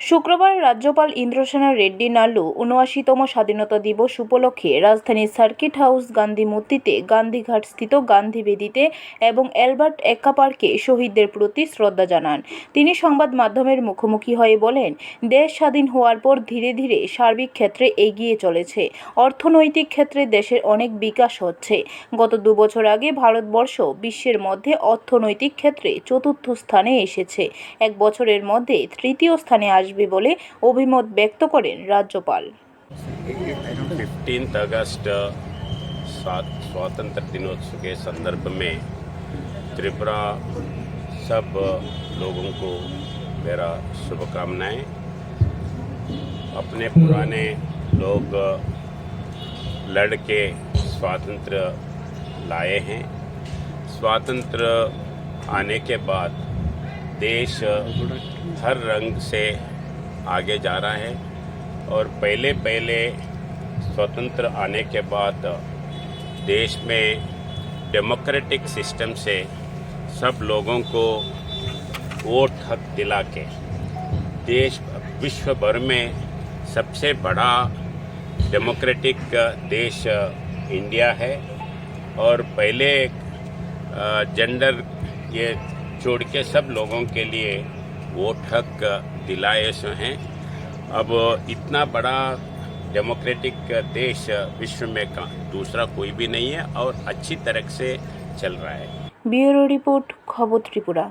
শুক্রবার রাজ্যপাল ইন্দ্রসেনা রেড্ডি নাল্লু উনআশিতম স্বাধীনতা দিবস উপলক্ষে রাজধানীর সার্কিট হাউস গান্ধী মূর্তিতে গান্ধীঘাট স্থিত গান্ধী বেদিতে এবং অ্যালবার্ট এক্কা পার্কে শহীদদের প্রতি শ্রদ্ধা জানান। তিনি সংবাদ মাধ্যমের মুখোমুখি হয়ে বলেন, দেশ স্বাধীন হওয়ার পর ধীরে ধীরে সার্বিক ক্ষেত্রে এগিয়ে চলেছে। অর্থনৈতিক ক্ষেত্রে দেশের অনেক বিকাশ হচ্ছে। গত দু বছর আগে ভারতবর্ষ বিশ্বের মধ্যে অর্থনৈতিক ক্ষেত্রে চতুর্থ স্থানে এসেছে। এক বছরের মধ্যে তৃতীয় স্থানে আসবে। বলে অভিমত ব্যক্ত করেন রাজ্যপাল फिफ्टीन अगस्त स्वा- स्वतंत्र दिनोत्सव के संदर्भ में त्रिपुरा सब लोगों को मेरा शुभकामनाएं अपने पुराने लोग लड़ के स्वातंत्र लाए हैं स्वातंत्र आने के बाद देश हर रंग से आगे जा रहा है और पहले पहले स्वतंत्र आने के बाद देश में डेमोक्रेटिक सिस्टम से सब लोगों को वोट हक दिला के देश विश्व भर में सबसे बड़ा डेमोक्रेटिक देश इंडिया है और पहले जेंडर ये छोड़ के सब लोगों के लिए वो ठक दिलाए हैं। अब इतना बड़ा डेमोक्रेटिक देश विश्व में का दूसरा कोई भी नहीं है और अच्छी तरह से चल रहा है। ब्यूरो रिपोर्ट खबर त्रिपुरा।